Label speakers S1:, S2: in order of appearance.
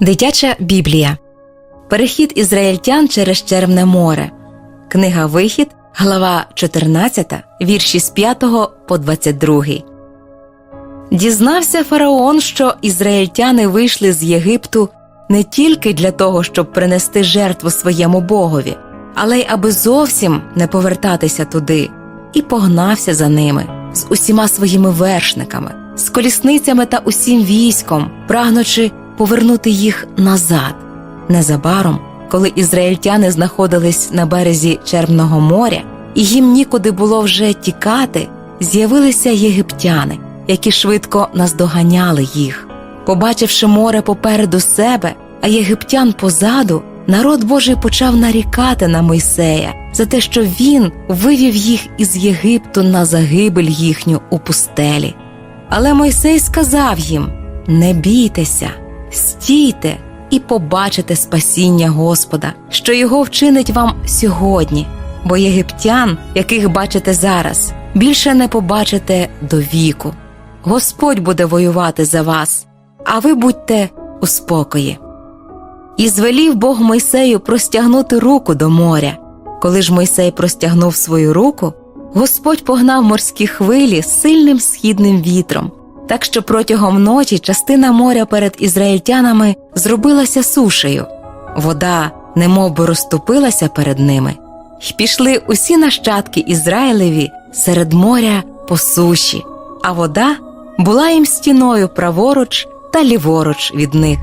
S1: Дитяча Біблія. Перехід ізраїльтян через Червне море. Книга Вихід, глава 14, вірші з 5 по 22. Дізнався фараон, що ізраїльтяни вийшли з Єгипту не тільки для того, щоб принести жертву своєму богові, але й аби зовсім не повертатися туди, і погнався за ними з усіма своїми вершниками, з колісницями та усім військом, прагнучи повернути їх назад. Незабаром, коли ізраїльтяни знаходились на березі Червного моря, і їм нікуди було вже тікати, з'явилися єгиптяни, які швидко наздоганяли їх. Побачивши море попереду себе, а єгиптян позаду, народ Божий почав нарікати на Мойсея за те, що він вивів їх із Єгипту на загибель їхню у пустелі. Але Мойсей сказав їм: Не бійтеся, стійте і побачите спасіння Господа, що його вчинить вам сьогодні, бо єгиптян, яких бачите зараз, більше не побачите до віку. Господь буде воювати за вас, а ви будьте у спокої. І звелів Бог Мойсею простягнути руку до моря. Коли ж Мойсей простягнув свою руку, Господь погнав морські хвилі сильним східним вітром, так що протягом ночі частина моря перед ізраїльтянами зробилася сушею. Вода немовби розступилася перед ними, й пішли усі нащадки Ізраїлеві серед моря по суші, а вода була їм стіною праворуч та ліворуч від них.